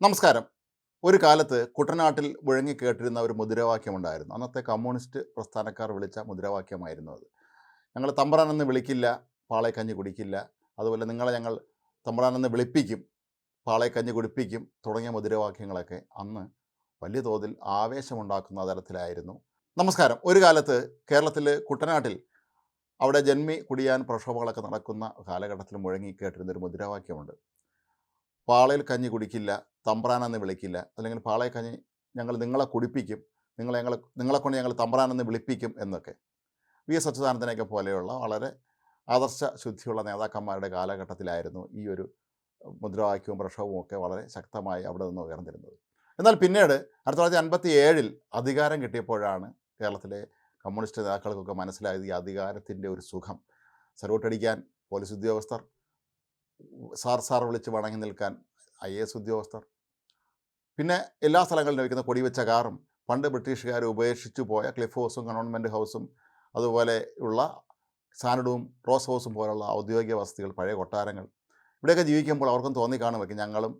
നമസ്കാരം. ഒരു കാലത്ത് കുട്ടനാട്ടിൽ മുഴങ്ങിക്കേട്ടിരുന്ന ഒരു മുദ്രാവാക്യമുണ്ടായിരുന്നു അന്നത്തെ കമ്മ്യൂണിസ്റ്റ് പ്രസ്ഥാനക്കാർ വിളിച്ച മുദ്രാവാക്യമായിരുന്നു അത്. ഞങ്ങൾ തമ്പ്രാനെന്ന് വിളിക്കില്ല പാളയക്കഞ്ഞി കുടിക്കില്ല. അതുപോലെ നിങ്ങളെ ഞങ്ങൾ തമ്പ്രാനെന്ന് വിളിപ്പിക്കും പാളയക്കഞ്ഞി കുടിപ്പിക്കും തുടങ്ങിയ മുദ്രാവാക്യങ്ങളൊക്കെ അന്ന് വലിയ തോതിൽ ആവേശമുണ്ടാക്കുന്ന തരത്തിലായിരുന്നു. നമസ്കാരം. ഒരു കാലത്ത് കേരളത്തിൽ കുട്ടനാട്ടിൽ അവിടെ ജന്മി കുടിയാൻ പ്രക്ഷോഭങ്ങളൊക്കെ നടക്കുന്ന കാലഘട്ടത്തിൽ മുഴങ്ങി കേട്ടിരുന്നൊരു മുദ്രാവാക്യമുണ്ട്. പാളയിൽ കഞ്ഞി കുടിക്കില്ല തമ്പ്രാനെന്ന് വിളിക്കില്ല. അല്ലെങ്കിൽ പാളയിൽ കഞ്ഞി ഞങ്ങൾ നിങ്ങളെ കുടിപ്പിക്കും നിങ്ങളെ ഞങ്ങൾ നിങ്ങളെ കൊണ്ട് ഞങ്ങൾ തമ്പ്രാനെന്ന് വിളിപ്പിക്കും എന്നൊക്കെ. വി എസ് അച്യുതാനന്ദനെയൊക്കെ പോലെയുള്ള വളരെ ആദർശ ശുദ്ധിയുള്ള നേതാക്കന്മാരുടെ കാലഘട്ടത്തിലായിരുന്നു ഈ ഒരു മുദ്രാവാക്യവും പ്രക്ഷോഭവും ഒക്കെ വളരെ ശക്തമായി അവിടെ നിന്ന് ഉയർന്നിരുന്നത്. എന്നാൽ പിന്നീട് ആയിരത്തി തൊള്ളായിരത്തി അൻപത്തി ഏഴിൽ അധികാരം കിട്ടിയപ്പോഴാണ് കേരളത്തിലെ കമ്മ്യൂണിസ്റ്റ് നേതാക്കൾക്കൊക്കെ മനസ്സിലായത് ഈ അധികാരത്തിന്റെ ഒരു സുഖം. സർവോട്ടടിക്കാൻ പോലീസ് ഉദ്യോഗസ്ഥർ സാർ സാർ വിളിച്ച് വണങ്ങി നിൽക്കാൻ ഐ എ എസ് ഉദ്യോഗസ്ഥർ. പിന്നെ എല്ലാ സ്ഥലങ്ങളിലും വയ്ക്കുന്ന കൊടിവെച്ച കാറും പണ്ട് ബ്രിട്ടീഷുകാർ ഉപേക്ഷിച്ചു പോയ ക്ലിഫ് ഹൗസും ഗവൺമെന്റ് ഹൗസും അതുപോലെ ഉള്ള സാനഡും റോസ് ഹൗസും പോലുള്ള ഔദ്യോഗിക വസതികൾ പഴയ കൊട്ടാരങ്ങൾ. ഇവിടെയൊക്കെ ജീവിക്കുമ്പോൾ അവർക്കും തോന്നിക്കാണുമൊക്കെ ഞങ്ങളും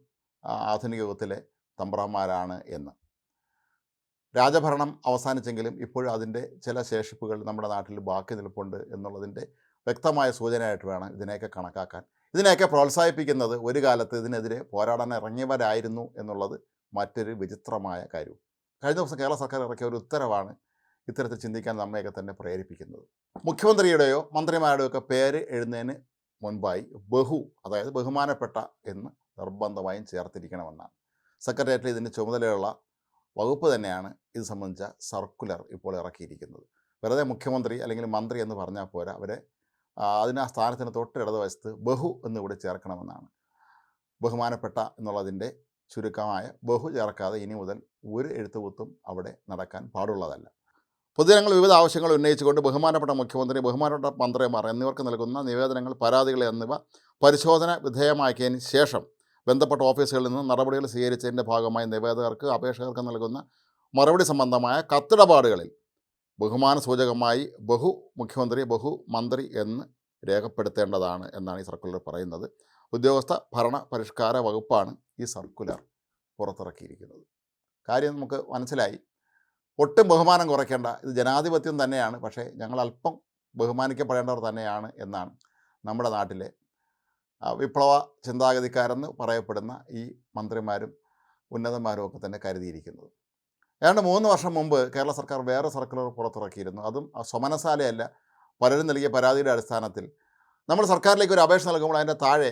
ആധുനിക യുഗത്തിലെ തമ്പ്രാന്മാരാണ് എന്ന്. രാജഭരണം അവസാനിച്ചെങ്കിലും ഇപ്പോഴും അതിന്റെ ചില ശേഷിപ്പുകൾ നമ്മുടെ നാട്ടിൽ ബാക്കി നിൽപ്പുണ്ട് എന്നുള്ളതിന്റെ വ്യക്തമായ സൂചനയായിട്ട് വേണം ഇതിനെയൊക്കെ കണക്കാക്കാൻ. ഇതിനെയൊക്കെ പ്രോത്സാഹിപ്പിക്കുന്നത് ഒരു കാലത്ത് ഇതിനെതിരെ പോരാടാൻ ഇറങ്ങിയവരായിരുന്നു എന്നുള്ളത് മറ്റൊരു വിചിത്രമായ കാര്യവും. കഴിഞ്ഞ ദിവസം കേരള സർക്കാർ ഇറക്കിയ ഒരു ഉത്തരവാണ് ഇത്തരത്തിൽ ചിന്തിക്കാൻ നമ്മയൊക്കെ തന്നെ പ്രേരിപ്പിക്കുന്നത്. മുഖ്യമന്ത്രിയുടെയോ മന്ത്രിമാരുടെയോ ഒക്കെ പേര് എഴുതുന്നതിന് മുൻപായി ബഹു അതായത് ബഹുമാനപ്പെട്ട എന്ന് നിർബന്ധമായും ചേർത്തിരിക്കണമെന്നാണ്. സെക്രട്ടേറിയറ്റിൽ ഇതിന് ചുമതലയുള്ള വകുപ്പ് തന്നെയാണ് ഇത് സംബന്ധിച്ച സർക്കുലർ ഇപ്പോൾ ഇറക്കിയിരിക്കുന്നത്. വെറുതെ മുഖ്യമന്ത്രി അല്ലെങ്കിൽ മന്ത്രി എന്ന് പറഞ്ഞാൽ പോരാ. അവരെ അതിന് ആ സ്ഥാനത്തിന് തൊട്ട് ഇടതുവശത്ത് ബഹു എന്ന് കൂടി ചേർക്കണമെന്നാണ്. ബഹുമാനപ്പെട്ട എന്നുള്ളതിന്റെ ചുരുക്കമായ ബഹു ചേർക്കാതെ ഇനി മുതൽ ഒരു എഴുത്തുകുത്തും അവിടെ നടക്കാൻ പാടുള്ളതല്ല. പൊതുജനങ്ങൾ വിവിധ ആവശ്യങ്ങൾ ഉന്നയിച്ചുകൊണ്ട് ബഹുമാനപ്പെട്ട മുഖ്യമന്ത്രി ബഹുമാനപ്പെട്ട മന്ത്രിമാർ എന്നിവർക്ക് നൽകുന്ന നിവേദനങ്ങൾ പരാതികൾ എന്നിവ പരിശോധന വിധേയമാക്കിയതിന് ശേഷം ബന്ധപ്പെട്ട ഓഫീസുകളിൽ നിന്ന് നടപടികൾ സ്വീകരിച്ചതിന്റെ ഭാഗമായി നിവേദകർക്ക് അപേക്ഷകർക്ക് നൽകുന്ന മറുപടി സംബന്ധമായ കത്തിടപാടുകളിൽ ബഹുമാന സൂചകമായി ബഹു മുഖ്യമന്ത്രി ബഹു മന്ത്രി എന്ന് രേഖപ്പെടുത്തേണ്ടതാണ് എന്നാണ് ഈ സർക്കുലർ പറയുന്നത്. ഉദ്യോഗസ്ഥ ഭരണ പരിഷ്കാര വകുപ്പാണ് ഈ സർക്കുലർ പുറത്തിറക്കിയിരിക്കുന്നത്. കാര്യം നമുക്ക് മനസ്സിലായി. ഒട്ടും ബഹുമാനം കുറയ്ക്കേണ്ട ഇത് ജനാധിപത്യം തന്നെയാണ് പക്ഷേ ഞങ്ങൾ അല്പം ബഹുമാനിക്കപ്പെടേണ്ടവർ തന്നെയാണ് എന്നാണ് നമ്മുടെ നാട്ടിലെ വിപ്ലവ ചിന്താഗതിക്കാരെന്ന് പറയപ്പെടുന്ന ഈ മന്ത്രിമാരും ഉന്നതന്മാരും ഒക്കെ തന്നെ കരുതിയിരിക്കുന്നത്. ഏതാണ്ട് മൂന്ന് വർഷം മുമ്പ് കേരള സർക്കാർ വേറെ സർക്കുലർ പുറത്തിറക്കിയിരുന്നു. അതും സ്വമനസാലയല്ല പലരും നൽകിയ പരാതിയുടെ അടിസ്ഥാനത്തിൽ. നമ്മൾ സർക്കാരിലേക്ക് ഒരു അപേക്ഷ നൽകുമ്പോൾ അതിന്റെ താഴെ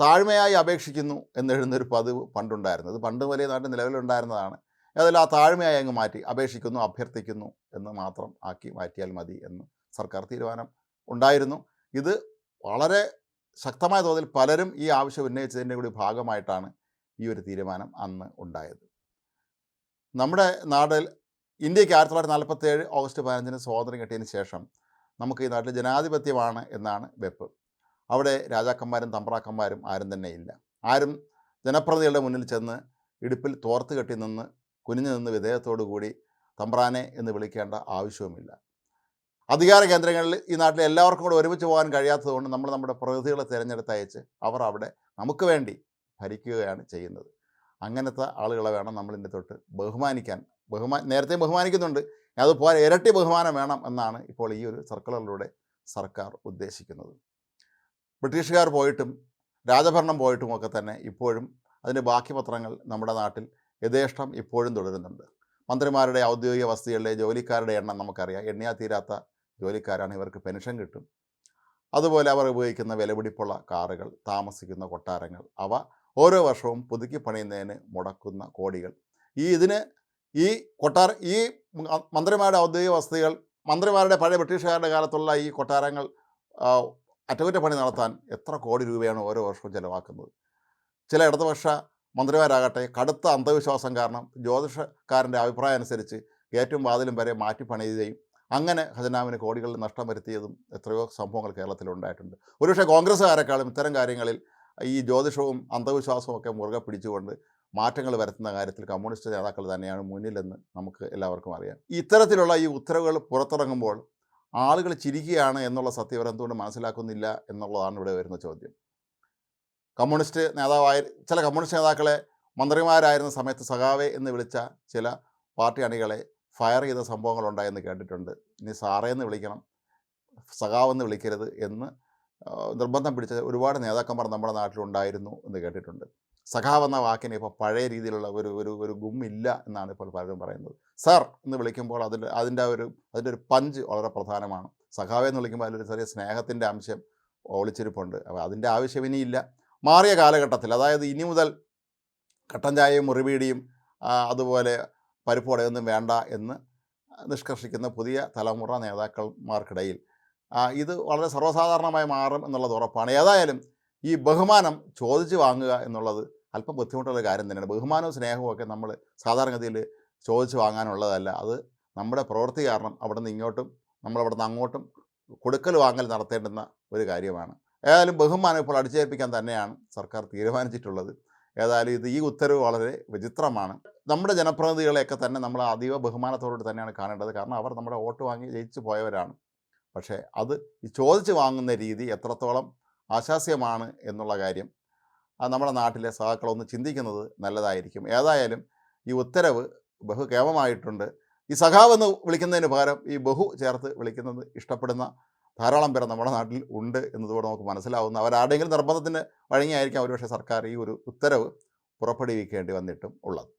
താഴ്മയായി അപേക്ഷിക്കുന്നു എന്നെഴുതുന്നൊരു പതിവ് പണ്ടുണ്ടായിരുന്നു. അത് പണ്ട് വലിയ നാട്ടിൽ നിലവിലുണ്ടായിരുന്നതാണ്. ഏതായാലും ആ താഴ്മയായി അങ്ങ് മാറ്റി അപേക്ഷിക്കുന്നു അഭ്യർത്ഥിക്കുന്നു എന്ന് മാത്രം ആക്കി മാറ്റിയാൽ മതി എന്ന് സർക്കാർ തീരുമാനം ഉണ്ടായിരുന്നു. ഇത് വളരെ ശക്തമായ തോതിൽ പലരും ഈ ആവശ്യം ഉന്നയിച്ചതിന്റെ കൂടി ഭാഗമായിട്ടാണ് ഈ ഒരു തീരുമാനം അന്ന് ഉണ്ടായത്. നമ്മുടെ നാട്ടിൽ ഇന്ത്യയ്ക്ക് ആയിരത്തി തൊള്ളായിരത്തി നാൽപ്പത്തേഴ് ഓഗസ്റ്റ് പതിനഞ്ചിന് സ്വാതന്ത്ര്യം കിട്ടിയതിന് ശേഷം നമുക്ക് ഈ നാട്ടിൽ ജനാധിപത്യമാണ് എന്നാണ് വെപ്പ്. അവിടെ രാജാക്കന്മാരും തമ്പ്രാക്കന്മാരും ആരും തന്നെ ഇല്ല. ആരും ജനപ്രതികളുടെ മുന്നിൽ ചെന്ന് ഇടുപ്പിൽ തോർത്ത് കെട്ടി നിന്ന് കുനിഞ്ഞു നിന്ന് വിധേയത്തോടു കൂടി തമ്പ്രാനെ എന്ന് വിളിക്കേണ്ട ആവശ്യവുമില്ല. അധികാര കേന്ദ്രങ്ങളിൽ ഈ നാട്ടിലെ എല്ലാവർക്കും കൂടെ ഒരുമിച്ച് പോകാൻ കഴിയാത്തതുകൊണ്ട് നമ്മൾ നമ്മുടെ പ്രതിനിധികളെ തിരഞ്ഞെടുത്തയച്ച് അവർ അവിടെ നമുക്ക് വേണ്ടി ഭരിക്കുകയാണ് ചെയ്യുന്നത്. അങ്ങനത്തെ ആളുകളെ വേണം നമ്മൾ ഇതിന്റെ തൊട്ട് ബഹുമാനിക്കാൻ. ബഹുമാ നേരത്തെ ബഹുമാനിക്കുന്നുണ്ട്. അത് പോലെ ഇരട്ടി ബഹുമാനം വേണം എന്നാണ് ഇപ്പോൾ ഈ ഒരു സർക്കുലറിലൂടെ സർക്കാർ ഉദ്ദേശിക്കുന്നത്. ബ്രിട്ടീഷുകാർ പോയിട്ടും രാജഭരണം പോയിട്ടും ഒക്കെ തന്നെ ഇപ്പോഴും അതിന്റെ ബാക്കി പത്രങ്ങൾ നമ്മുടെ നാട്ടിൽ യഥേഷ്ടം ഇപ്പോഴും തുടരുന്നുണ്ട്. മന്ത്രിമാരുടെ ഔദ്യോഗിക വസതികളിലെ ജോലിക്കാരുടെ എണ്ണം നമുക്കറിയാം. എണ്ണിയാ തീരാത്ത ജോലിക്കാരാണ് ഇവർക്ക് പെൻഷൻ കിട്ടും. അതുപോലെ അവർ ഉപയോഗിക്കുന്ന വിലപിടിപ്പുള്ള കാറുകൾ താമസിക്കുന്ന കൊട്ടാരങ്ങൾ അവ ഓരോ വർഷവും പുതുക്കി പണിയുന്നതിന് മുടക്കുന്ന കോടികൾ. ഈ ഇതിന് ഈ കൊട്ടാര ഈ മന്ത്രിമാരുടെ ഔദ്യോഗിക വസതികൾ മന്ത്രിമാരുടെ പഴയ ബ്രിട്ടീഷുകാരുടെ കാലത്തുള്ള ഈ കൊട്ടാരങ്ങൾ അറ്റകുറ്റപ്പണി നടത്താൻ എത്ര കോടി രൂപയാണ് ഓരോ വർഷവും ചിലവാക്കുന്നത്. ചില ഇടതുപക്ഷ മന്ത്രിമാരാകട്ടെ കടുത്ത അന്ധവിശ്വാസം കാരണം ജ്യോതിഷക്കാരന്റെ അഭിപ്രായം അനുസരിച്ച് ഗേറ്റും വാതിലും വരെ മാറ്റി പണിയുകയും അങ്ങനെ ഖജനാവിന് കോടികളിൽ നഷ്ടം വരുത്തിയതും എത്രയോ സംഭവങ്ങൾ കേരളത്തിൽ ഉണ്ടായിട്ടുണ്ട്. ഒരുപക്ഷെ കോൺഗ്രസ്സുകാരെക്കാളും ഇത്തരം കാര്യങ്ങളിൽ ഈ ജ്യോതിഷവും അന്ധവിശ്വാസവും ഒക്കെ മുറുകെ പിടിച്ചുകൊണ്ട് മാറ്റങ്ങൾ വരുത്തുന്ന കാര്യത്തിൽ കമ്മ്യൂണിസ്റ്റ് നേതാക്കൾ തന്നെയാണ് മുന്നിലെന്ന് നമുക്ക് എല്ലാവർക്കും അറിയാം. ഇത്തരത്തിലുള്ള ഈ ഉത്തരവുകൾ പുറത്തിറങ്ങുമ്പോൾ ആളുകൾ ചിരിക്കുകയാണ് എന്നുള്ള സത്യം അവരെന്തുകൊണ്ട് മനസ്സിലാക്കുന്നില്ല എന്നുള്ളതാണ് ഇവിടെ വരുന്ന ചോദ്യം. കമ്മ്യൂണിസ്റ്റ് നേതാവായ ചില കമ്മ്യൂണിസ്റ്റ് നേതാക്കളെ മന്ത്രിമാരായിരുന്ന സമയത്ത് സഖാവെ എന്ന് വിളിച്ച ചില പാർട്ടി അണികളെ ഫയർ ചെയ്ത സംഭവങ്ങളുണ്ടായെന്ന് കേട്ടിട്ടുണ്ട്. ഇനി സാറേ എന്ന് വിളിക്കണം സഖാവെന്ന് വിളിക്കരുത് എന്ന് നിർബന്ധം പിടിച്ച ഒരുപാട് നേതാക്കന്മാർ നമ്മുടെ നാട്ടിലുണ്ടായിരുന്നു എന്ന് കേട്ടിട്ടുണ്ട്. സഖാവ് എന്ന വാക്കിന് ഇപ്പോൾ പഴയ രീതിയിലുള്ള ഒരു ഒരു ഒരു ഗുമ്മില്ല എന്നാണ് ഇപ്പോൾ പലരും പറയുന്നത്. സർ എന്ന് വിളിക്കുമ്പോൾ അതിൽ അതിന്റെ ഒരു അതിന്റെ ഒരു പഞ്ച് വളരെ പ്രധാനമാണ്. സഖാവെ എന്ന് വിളിക്കുമ്പോൾ അതിലൊരു ചെറിയ സ്നേഹത്തിന്റെ അംശം ഒളിച്ചിരിപ്പുണ്ട്. അപ്പോൾ അതിന്റെ ആവശ്യം ഇനിയില്ല മാറിയ കാലഘട്ടത്തിൽ അതായത് ഇനി മുതൽ കട്ടൻ ചായയും മുറിവീടിയും അതുപോലെ പരിപ്പോടെയൊന്നും വേണ്ട എന്ന് നിഷ്കർഷിക്കുന്ന പുതിയ തലമുറ നേതാക്കന്മാർക്കിടയിൽ ഇത് വളരെ സർവസാധാരണമായി മാറും എന്നുള്ളത് ഉറപ്പാണ്. ഏതായാലും ഈ ബഹുമാനം ചോദിച്ച് വാങ്ങുക എന്നുള്ളത് അല്പം ബുദ്ധിമുട്ടുള്ള കാര്യം തന്നെയാണ്. ബഹുമാനവും സ്നേഹവും ഒക്കെ നമ്മൾ സാധാരണഗതിയിൽ ചോദിച്ച് വാങ്ങാനുള്ളതല്ല. അത് നമ്മുടെ പ്രവൃത്തി കാരണം അവിടെ നിന്ന് ഇങ്ങോട്ടും നമ്മളവിടെ നിന്ന് അങ്ങോട്ടും കൊടുക്കൽ വാങ്ങൽ നടത്തേണ്ടുന്ന ഒരു കാര്യമാണ്. ഏതായാലും ബഹുമാനം ഇപ്പോൾ അടിച്ചേൽപ്പിക്കാൻ തന്നെയാണ് സർക്കാർ തീരുമാനിച്ചിട്ടുള്ളത്. ഏതായാലും ഇത് ഈ ഉത്തരവ് വളരെ വിചിത്രമാണ്. നമ്മുടെ ജനപ്രതിനിധികളെയൊക്കെ തന്നെ നമ്മൾ അതീവ ബഹുമാനത്തോടുകൂടി തന്നെയാണ് കാണേണ്ടത്. കാരണം അവർ നമ്മുടെ വോട്ട് വാങ്ങി ജയിച്ചു പോയവരാണ്. പക്ഷേ അത് ചോദിച്ച് വാങ്ങുന്ന രീതി എത്രത്തോളം ആശാസ്യമാണ് എന്നുള്ള കാര്യം നമ്മുടെ നാട്ടിലെ സഹാക്കളൊന്ന് ചിന്തിക്കുന്നത് നല്ലതായിരിക്കും. ഏതായാലും ഈ ഉത്തരവ് ബഹുക്ഷേമമായിട്ടുണ്ട് ഈ സഖാവ് എന്ന് വിളിക്കുന്നതിന് പകരം ഈ ബഹു ചേർത്ത് വിളിക്കുന്നത് ഇഷ്ടപ്പെടുന്ന ധാരാളം പേർ നമ്മുടെ നാട്ടിൽ ഉണ്ട് എന്നതുകൂടെ നമുക്ക് മനസ്സിലാവുന്ന. അവരാരുടെയെങ്കിലും നിർബന്ധത്തിന് വഴങ്ങിയായിരിക്കാം. ഒരുപക്ഷെ സർക്കാർ ഈ ഒരു ഉത്തരവ് പുറപ്പെടുവിക്കേണ്ടി വന്നിട്ടും ഉള്ളത്.